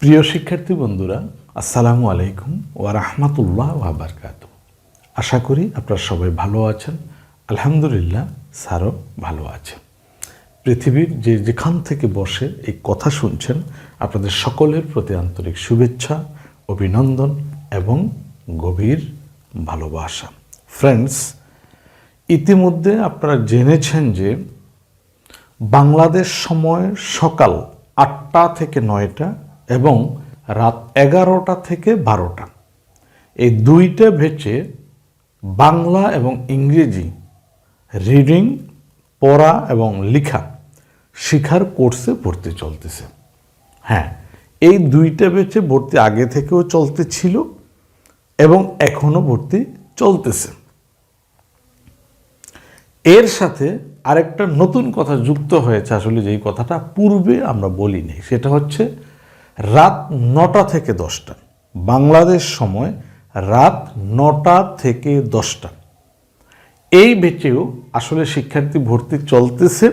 প্রিয় শিক্ষার্থী বন্ধুরা, আসসালামু আলাইকুম ওয়া রাহমাতুল্লাহ ওয়া বারকাত আশা করি আপনারা সবাই ভালো আছেন। আলহামদুলিল্লাহ, স্যারও ভালো আছেন। পৃথিবীর যে যেখান থেকে বসে এই কথা শুনছেন, আপনাদের সকলের প্রতি আন্তরিক শুভেচ্ছা, অভিনন্দন এবং গভীর ভালোবাসা। ফ্রেন্ডস ইতিমধ্যে আপনারা জেনেছেন যে বাংলাদেশ সময় সকাল আটটা থেকে নয়টা এবং রাত এগারোটা থেকে বারোটা। এই দুইটা ভেচে বাংলা এবং ইংরেজি রিডিং, পড়া এবং লেখা শিখার কোর্সে ভর্তি চলতেছে। হ্যাঁ এই দুইটা বেচে ভর্তি আগে থেকেও চলতে ছিল এবং এখনও ভর্তি চলতেছে। এর সাথে আরেকটা নতুন কথা যুক্ত হয়েছে আসলে যেই কথাটা পূর্বে আমরা বলিনি, সেটা হচ্ছে রাত নটা থেকে দশটা। বাংলাদেশ সময় রাত নটা থেকে দশটা। এই বেচেও আসলে শিক্ষার্থী ভর্তি চলতেছে,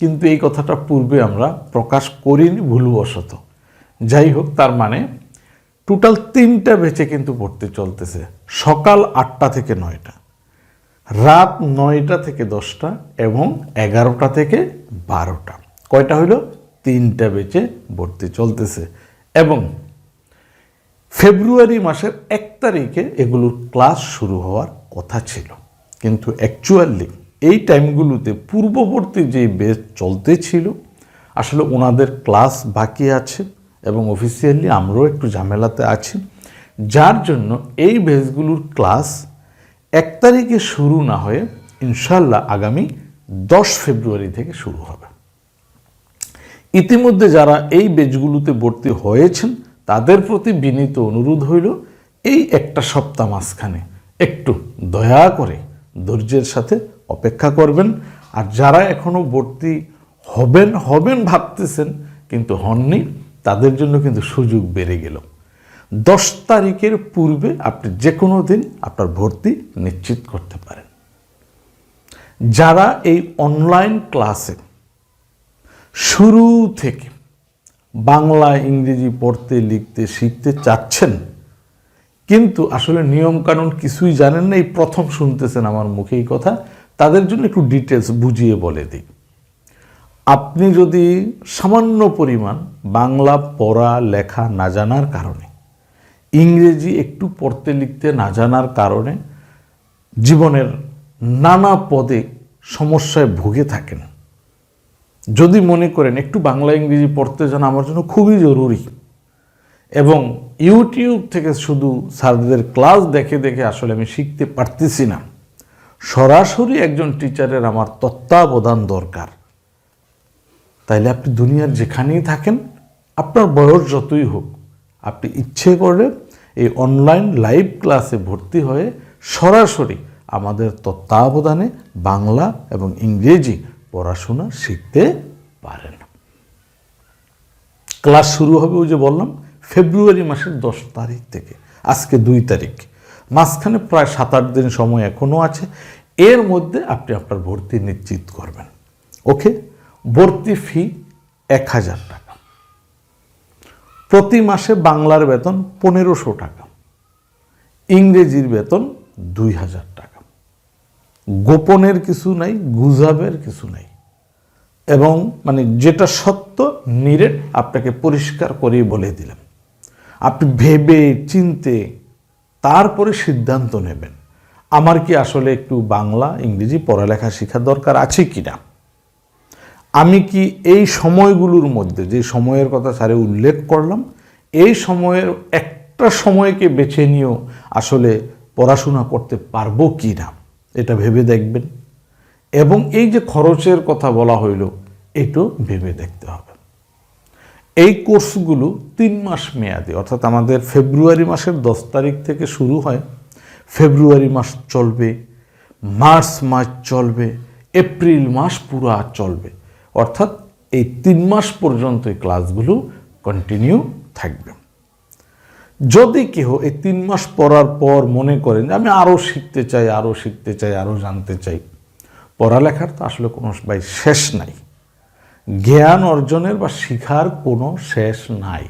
কিন্তু এই কথাটা পূর্বে আমরা প্রকাশ করিনি ভুলবশত। যাই হোক, তার মানে টোটাল তিনটা বেচে কিন্তু ভর্তি চলতেছে, সকাল আটটা থেকে নয়টা, রাত নয়টা থেকে দশটা এবং এগারোটা থেকে বারোটা। কয়টা হইল? তিনটা বেচে ভর্তি চলতেছে। এবং ফেব্রুয়ারি মাসের এক তারিখে এগুলোর ক্লাস শুরু হওয়ার কথা ছিল। কিন্তু অ্যাকচুয়ালি এই টাইমগুলোতে পূর্ববর্তী যে বেচ চলতে ছিল আসলে ওনাদের ক্লাস বাকি আছে এবং অফিসিয়ালি আমরাও একটু ঝামেলাতে আছি। যার জন্য এই বেচগুলোর ক্লাস এক তারিখে শুরু না হয়ে ইনশাল্লাহ আগামী দশ ফেব্রুয়ারি থেকে শুরু হবে। ইতিমধ্যে যারা এই বেচগুলোতে ভর্তি হয়েছেন, তাদের প্রতি বিনীত অনুরোধ হইল, এই একটা সপ্তাহ মাঝখানে একটু দয়া করে ধৈর্যের সাথে অপেক্ষা করবেন। আর যারা এখনও ভর্তি হবেন হবেন ভাবতেছেন, কিন্তু হননি, তাদের জন্য কিন্তু সুযোগ বেড়ে গেল। দশ তারিখের পূর্বে আপনি যে কোনো দিন আপনার ভর্তি নিশ্চিত করতে পারেন। যারা এই অনলাইন ক্লাসে শুরু থেকে বাংলা, ইংরেজি পড়তে, লিখতে, শিখতে চাচ্ছেন, কিন্তু আসলে নিয়মকানুন কিছুই জানেন না, এই প্রথম শুনতেছেন আমার মুখে এই কথা, তাদের জন্য একটু ডিটেলস বুঝিয়ে বলে দিই। আপনি যদি সামান্য পরিমাণ বাংলা পড়া, লেখা না জানার কারণে, ইংরেজি একটু পড়তে, লিখতে না জানার কারণে জীবনের নানা পদে সমস্যায় ভুগে থাকেন যদি মনে করেন একটু বাংলা ইংরেজি পড়তে জানা আমার জন্য খুবই জরুরি। এবং ইউটিউব থেকে শুধু স্যারদের ক্লাস দেখে দেখে আসলে আমি শিখতে পারতেছি না। সরাসরি একজন টিচারের আমার তত্ত্বাবধান দরকার। তাইলে আপনি দুনিয়ার যেখানেই থাকেন, আপনার বয়স যতই হোক, আপনি ইচ্ছে করলে এই অনলাইন লাইভ ক্লাসে ভর্তি হয়ে সরাসরি আমাদের তত্ত্বাবধানে বাংলা এবং ইংরেজি পড়াশোনা শিখতে পারে না। ক্লাস শুরু হবে ওই যে বললাম, ফেব্রুয়ারি মাসের দশ তারিখ থেকে, আজকে দুই তারিখ। মাঝখানে প্রায় সাত আট দিন সময় এখনও আছে। এর মধ্যে আপনি আপনার ভর্তি নিশ্চিত করবেন। ওকে? ভর্তি ফি এক হাজার টাকা। প্রতি মাসে বাংলার বেতন পনেরোশো টাকা। ইংরেজির বেতন দুই হাজার টাকা। গোপনের কিছু নাই, গুজাবের কিছু নাই। এবং মানে যেটা সত্য, নিরেট আপনাকে পরিষ্কার করে বলে দিলাম। আপনি ভেবে, চিনতে, তারপরে সিদ্ধান্ত নেবেন। আমার কি আসলে একটু বাংলা, ইংরেজি পড়ালেখা শেখার দরকার আছে কি না আমি কি এই সময়গুলোর মধ্যে, যে সময়ের কথা স্যারে উল্লেখ করলাম, এই সময়ের একটা সময়কে বেছে নিয়েও আসলে পড়াশোনা করতে পারব কি না এটা ভেবে দেখবেন। এবং এই যে খরচের কথা বলা হইল এটাও ভেবে দেখতে হবে। এই কোর্সগুলো তিন মাস মেয়াদি, অর্থাৎ আমাদের ফেব্রুয়ারি মাসের দশ তারিখ থেকে শুরু হয়। ফেব্রুয়ারি মাস চলবে, মার্চ মাস চলবে, এপ্রিল মাস পুরো চলবে। অর্থাৎ এই তিন মাস পর্যন্ত এই ক্লাসগুলো কন্টিনিউ থাকবে। যদি কেহ এই তিন মাস পড়ার পর মনে করেন যে আমি আরও শিখতে চাই আরও শিখতে চাই আরও জানতে চাই, পড়ালেখার তো আসলে কোনো ভাই শেষ নাই। জ্ঞান অর্জনের বা শিখার কোনো শেষ নাই।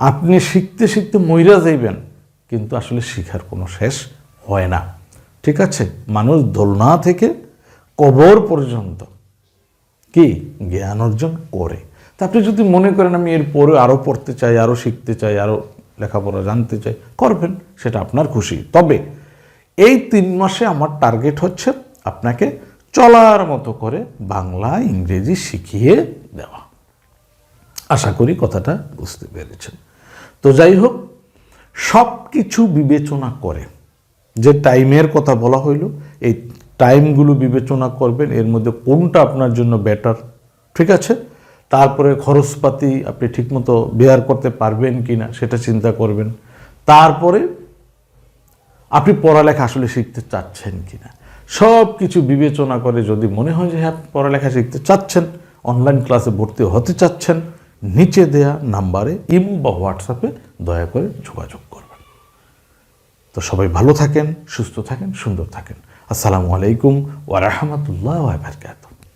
আপনি শিখতে শিখতে মইরা যাইবেন, কিন্তু আসলে শিখার কোনো শেষ হয় না। ঠিক আছে? মানুষ দোলনা থেকে কবর পর্যন্ত কি? জ্ঞান অর্জন করে। তা আপনি যদি মনে করেন আমি এরপরে আরও পড়তে চাই আরও শিখতে চাই আরও লেখাপড়া জানতে চাই, করবেন, সেটা আপনার খুশি। তবে এই তিন মাসে আমার টার্গেট হচ্ছে আপনাকে চলার মতো করে বাংলা, ইংরেজি শিখিয়ে দেওয়া। আশা করি কথাটা বুঝতে পেরেছেন। তো যাই হোক সব কিছু বিবেচনা করে, যে টাইমের কথা বলা হইল, এই টাইমগুলো বিবেচনা করবেন, এর মধ্যে কোনটা আপনার জন্য বেটার ঠিক আছে? তারপরে খরচপাতি আপনি ঠিকমতো বেয়ার করতে পারবেন কি না সেটা চিন্তা করবেন। তারপরে আপনি পড়ালেখা আসলে শিখতে চাচ্ছেন কি না সব কিছু বিবেচনা করে যদি মনে হয় যে হ্যাঁ পড়ালেখা শিখতে চাচ্ছেন অনলাইন ক্লাসে ভর্তি হতে চাচ্ছেন, নিচে দেয়া নাম্বারে ইমো বা হোয়াটসঅ্যাপে দয়া করে যোগাযোগ করবেন। তো সবাই ভালো থাকেন, সুস্থ থাকেন, সুন্দর থাকেন। আসসালামু আলাইকুম ওয়া বারাকাতুহু।